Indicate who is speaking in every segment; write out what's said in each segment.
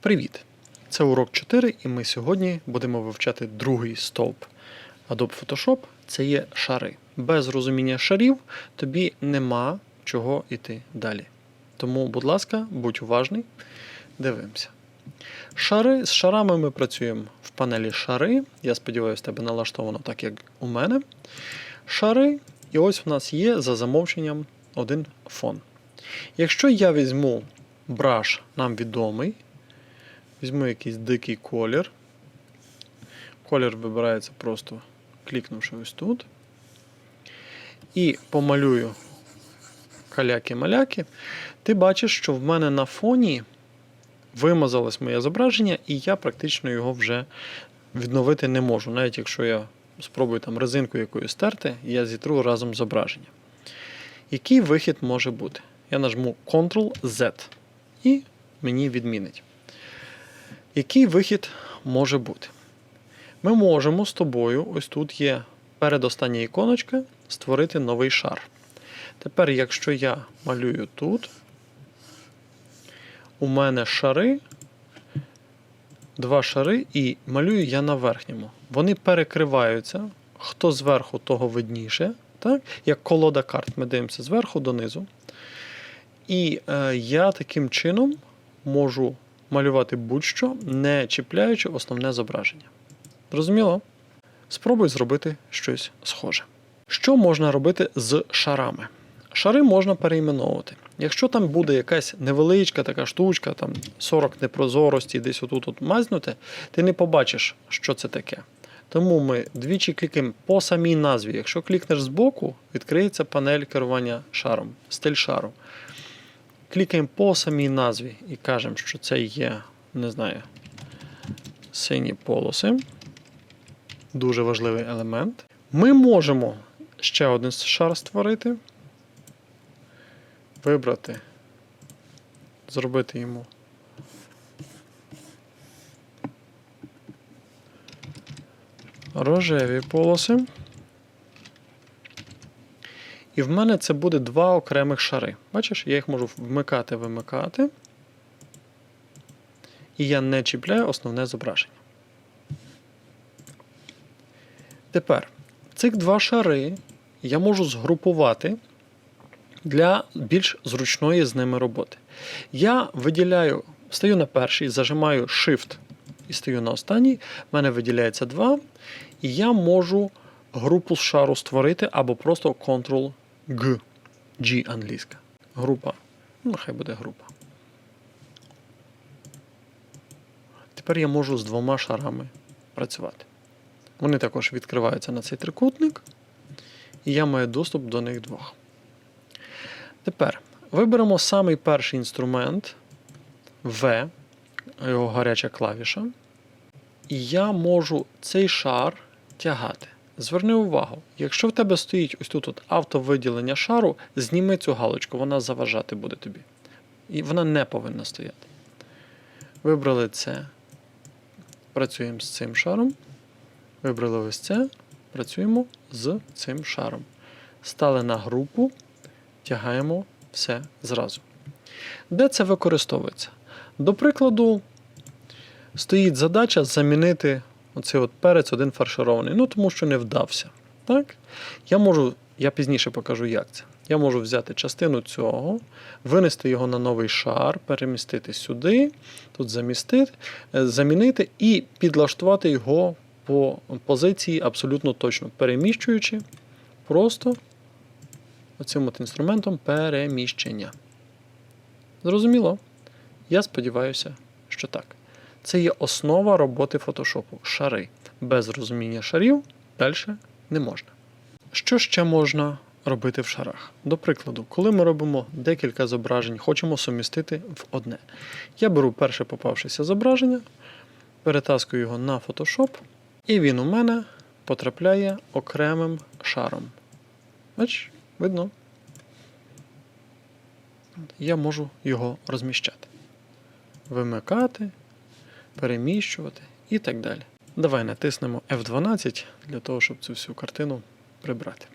Speaker 1: Привіт! Це урок 4, і ми сьогодні будемо вивчати другий стовп Adobe Photoshop. Це є шари. Без розуміння шарів тобі нема чого йти далі. Тому, будь ласка, будь уважний, дивимося. Шари, з шарами ми працюємо в панелі шари. Я сподіваюся, тебе налаштовано так, як у мене. Шари, і ось в нас є за замовченням один фон. Якщо я візьму браш нам відомий, візьму якийсь дикий колір. Колір вибирається просто клікнувши ось тут. І помалюю каляки-маляки, ти бачиш, що в мене на фоні вимазалось моє зображення, і я практично його вже відновити не можу. Навіть якщо я спробую там резинку якоюсь стерти, я зітру разом зображення. Який вихід може бути? Я нажму Ctrl-Z і мені відмінить. Який вихід може бути? Ми можемо з тобою, ось тут є передостання іконочка, створити новий шар. Тепер, якщо я малюю тут, у мене шари, два шари, і малюю я на верхньому. Вони перекриваються. Хто зверху, того видніше. Так? Як колода карт, ми дивимося зверху донизу. І е, я таким чином можу малювати будь-що, не чіпляючи основне зображення. Зрозуміло? Спробуй зробити щось схоже. Що можна робити з шарами? Шари можна перейменовувати. Якщо там буде якась невеличка така штучка, там 40 непрозорості, десь отут от мазнути, ти не побачиш, що це таке. Тому ми двічі клікаємо по самій назві. Якщо клікнеш збоку, відкриється панель керування шаром, стиль шару. Клікаємо по самій назві і кажемо, що це є, не знаю, сині полоси. Дуже важливий елемент. Ми можемо ще один шар створити, вибрати, зробити йому. Рожеві полоси. І в мене це буде два окремих шари. Бачиш, я їх можу вмикати, вимикати. І я не чіпляю основне зображення. Тепер цих два шари я можу згрупувати для більш зручної з ними роботи. Я виділяю, стаю на перший, зажимаю Shift і стаю на останній. В мене виділяється два. І я можу групу шару створити або просто Ctrl-G. G англійська. Група. Ну, нехай буде група. Тепер я можу з двома шарами працювати. Вони також відкриваються на цей трикутник, і я маю доступ до них двох. Тепер виберемо самий перший інструмент V, його гаряча клавіша. І я можу цей шар тягати. Зверни увагу, якщо в тебе стоїть ось тут от автовиділення шару, зніми цю галочку, вона заважати буде тобі. І вона не повинна стояти. Вибрали це. Працюємо з цим шаром. Вибрали ось це, працюємо з цим шаром. Стали на групу, тягаємо все зразу. Де це використовується? До прикладу, стоїть задача замінити оцей от перець один фарширований, ну тому що не вдався. Так? Я можу, я пізніше покажу, як це. Я можу взяти частину цього, винести його на новий шар, перемістити сюди, тут замістити, е, замінити і підлаштувати його по позиції абсолютно точно, переміщуючи просто оцим от інструментом переміщення. Зрозуміло? Я сподіваюся, що так. Це є основа роботи фотошопу шари. Без розуміння шарів далі не можна. Що ще можна робити в шарах? До прикладу, коли ми робимо декілька зображень, хочемо сумістити в одне. Я беру перше попавшеся зображення, перетаскую його на Photoshop, і він у мене потрапляє окремим шаром. Бач, видно? Я можу його розміщати, вимикати, переміщувати і так далі. Давай натиснемо F12 для того, щоб цю всю картину прибрати.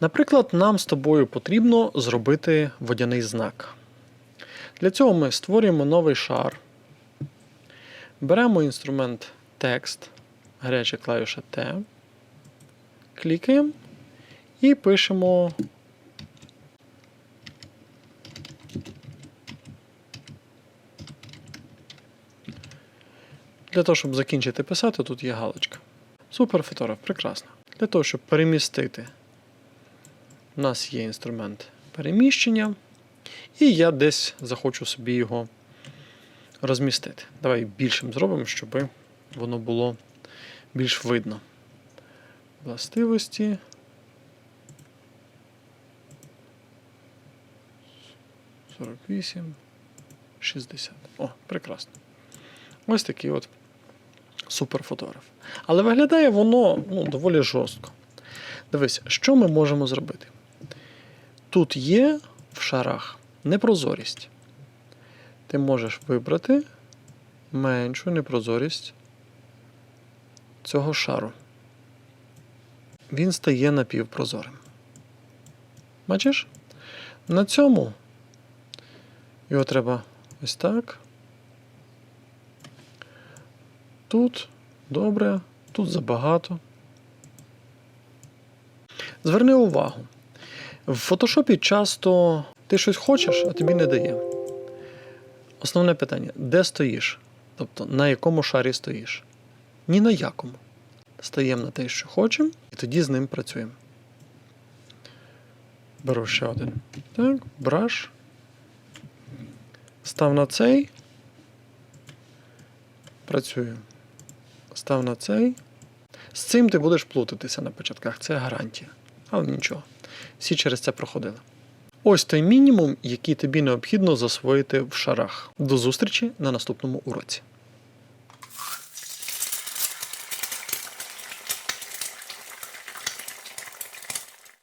Speaker 1: Наприклад, нам з тобою потрібно зробити водяний знак. Для цього ми створюємо новий шар, Беремо інструмент текст, гаряча клавіша T, клікаємо і пишемо. Для того, щоб закінчити писати, тут є галочка. Супер фотограф, прекрасно. Для того, щоб перемістити, у нас є інструмент переміщення, і я десь захочу собі його розмістити. Давай більшим зробимо, щоб воно було більш видно. Властивості. Сорок вісім. 60. О, прекрасно. Ось такий от суперфотограф. Але виглядає воно ну, доволі жорстко. Дивись, що ми можемо зробити? Тут є в шарах непрозорість. Ти можеш вибрати меншу непрозорість цього шару. Він стає напівпрозорим. Бачиш? На цьому його треба ось так. Тут добре, тут забагато. Зверни увагу. В фотошопі часто ти щось хочеш, а тобі не дає. Основне питання: де стоїш? Тобто на якому шарі стоїш? Ні на якому. Стаємо на те, що хочемо, і тоді з ним працюємо. Беру ще один. Так, браш. Став на цей. Працюю. Став на цей. З цим ти будеш плутатися на початках, це гарантія. Але нічого. Всі через це проходили. Ось той мінімум, який тобі необхідно засвоїти в шарах. До зустрічі на наступному уроці.